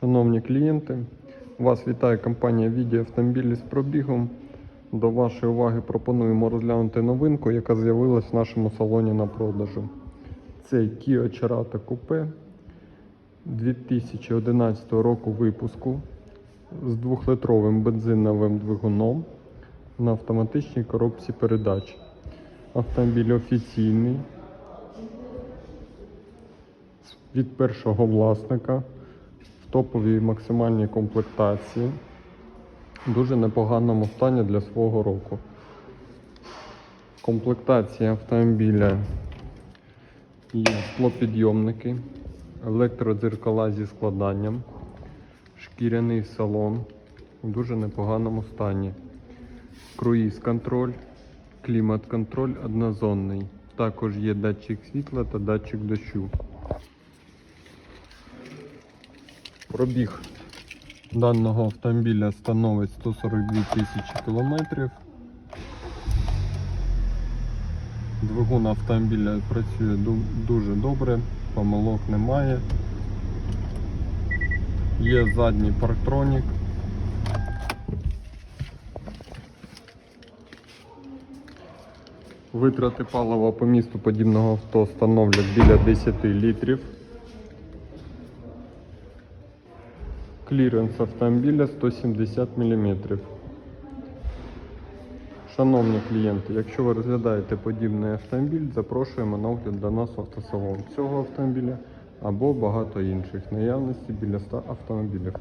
Шановні клієнти, вас вітає компанія Віді Автомобілі з пробігом. До вашої уваги пропонуємо розглянути новинку, яка з'явилась в нашому салоні на продажу. Це Kia Cerato Coupe 2011 року випуску з 2-литровим бензиновим двигуном на автоматичній коробці передач. Автомобіль офіційний від першого власника топовій максимальній комплектації. В дуже непоганому стані для свого року. Комплектація автомобіля є склопідйомники, електродзеркала зі складанням, шкіряний салон у дуже непоганому стані. Круїз контроль, клімат контроль однозонний. Також є датчик світла та датчик дощу. Пробіг даного автомобіля становить 142 тисячі кілометрів. Двигун автомобіля працює дуже добре, помилок немає. Є задній парктронік. Витрати палива по місту подібного авто становлять біля 10 літрів. Кліренс автомобіля 170 мм. Шановні клієнти, якщо ви розглядаєте подібний автомобіль, запрошуємо на огляд до нас в автосалон цього автомобіля або багато інших наявності біля 100 автомобілів.